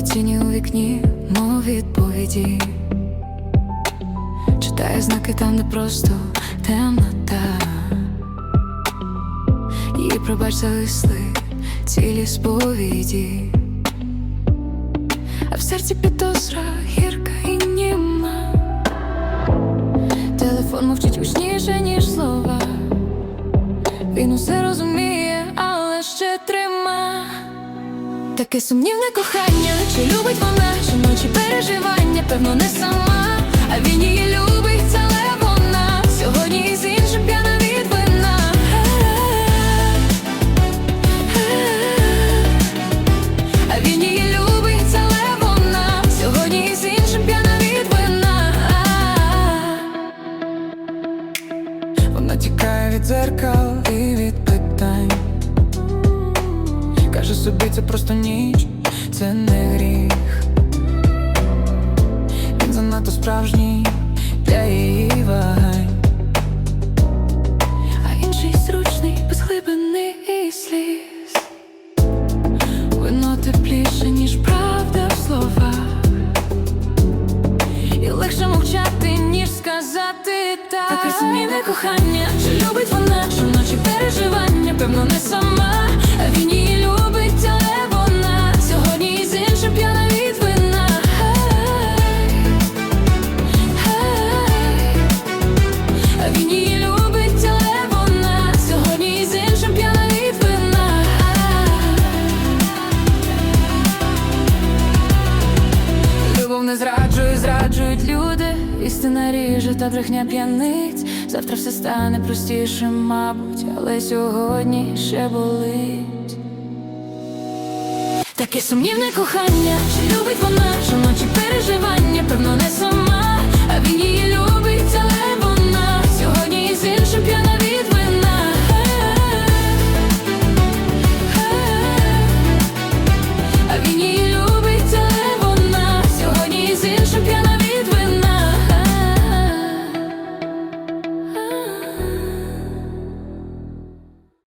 тіні у вікні, мов відповіді. Читає знаки там, де просто темнота. Її пробач зависли цілі сповіді, а в серці підозра гірка і німа. Телефон мовчить гучніше, ніж слова. Він усе розуміє, Таке сумнівне кохання, чи любить вона, жіночі переживання, певно, не сама, а він її любить, але вона сьогодні з іншим п'яна від вина. А він її любить, але вона сьогодні з іншим п'яна від вина. Вона тікає від дзеркал і від питань. Каже собі, це просто ніч, це не гріх. Він занадто справжній для її вагань. а інший зручний, без глибини і сліз. Вино тепліше, ніж правда в словах. І легше мовчати, ніж сказати так. Таке сумнівне кохання, чи любить вона, жіночі переживання, певно, не сама, він любить, але сьогодні з іншим п'яна від вина. Любов не Зраджують, зраджують люди, істина ріже та брехня п'яниць. Завтра все стане простішим, мабуть, але сьогодні ще болить. Таке сумнівне кохання, чи любить вона,